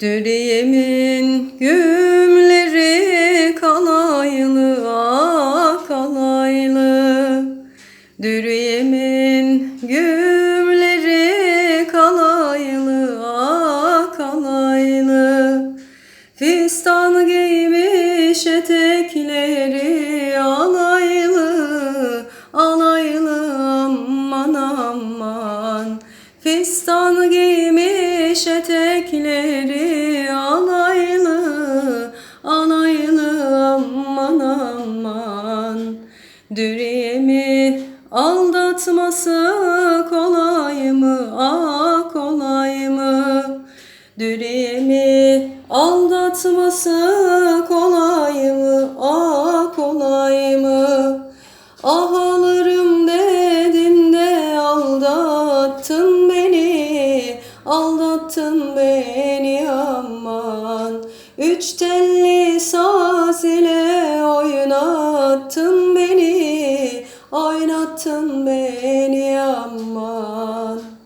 Dürüyemin gümleri kalaylı ah kalaylı. Dürüyemin gümleri kalaylı ah kalaylı. Fistan giymiş etekleri Fistan giymiş etekleri alaylı alaylı aman aman. Dürüyemi aldatması kolay mı ah kolay mı? Dürüyemi aldatması kolay mı ah kolay mı? Ah Aldattın beni aman. Üç telli saz ile oynattın beni. Oynattın beni aman